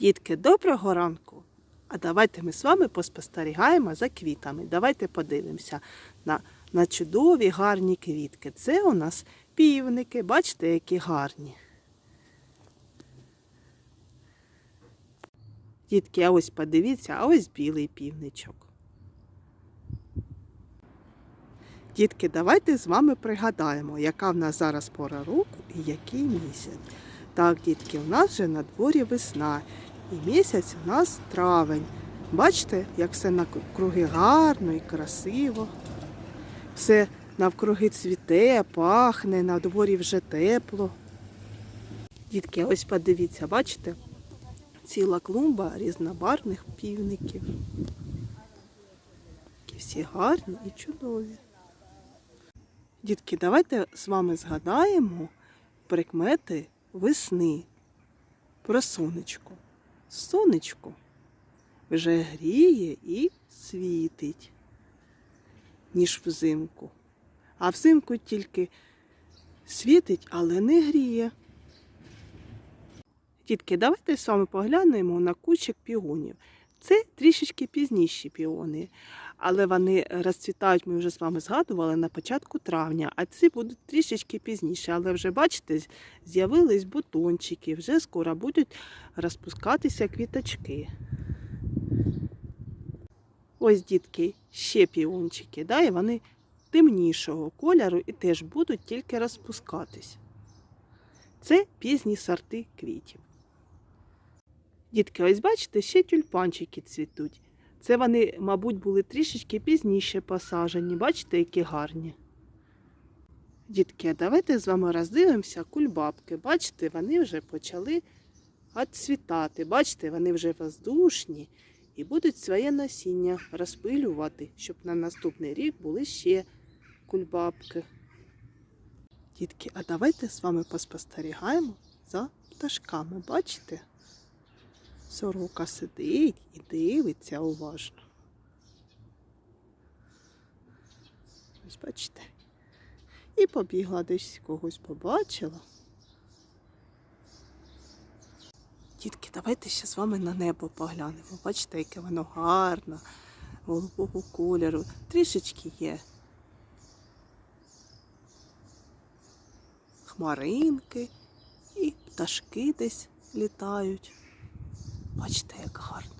Дітки, доброго ранку! А давайте ми з вами поспостерігаємо за квітами. Давайте подивимося на, на чудові гарні квітки. Це у нас півники. Бачите, які гарні. Дітки, а ось подивіться, а ось білий півничок. Дітки, давайте з вами пригадаємо, яка в нас зараз пора року і який місяць. Так, дітки, у нас вже на дворі весна, і місяць у нас травень. Бачите, як все навкруги гарно і красиво. Все навкруги цвіте, пахне, на дворі вже тепло. Дітки, ось подивіться, бачите? Ціла клумба різнобарвних півників. Які всі гарні і чудові. Дітки, давайте з вами згадаємо прикмети весни про сонечко. Сонечко вже гріє і світить, ніж взимку. А взимку тільки світить, але не гріє. Дітки, давайте з вами поглянемо на кучик піонів. Це трішечки пізніші піони, але вони розцвітають, ми вже з вами згадували, на початку травня, а ці будуть трішечки пізніше. Але вже, бачите, з'явились бутончики, вже скоро будуть розпускатися квіточки. Ось, дітки, ще піончики, да, і вони темнішого кольору і теж будуть тільки розпускатись. Це пізні сорти квітів. Дітки, ось бачите, ще тюльпанчики цвітуть. Це вони, мабуть, були трішечки пізніше посаджені. Бачите, які гарні. Дітки, давайте з вами роздивимося кульбабки. Бачите, вони вже почали відцвітати. Бачите, вони вже воздушні і будуть своє насіння розпилювати, щоб на наступний рік були ще кульбабки. Дітки, а давайте з вами поспостерігаємо за пташками. Бачите? Сорока сидить і дивиться уважно. Ось бачите. І побігла десь когось побачила. Дітки, давайте ще з вами на небо поглянемо. Бачите, яке воно гарне, голубого кольору. Трішечки є. Хмаринки і пташки десь літають. Бачите, як гарно.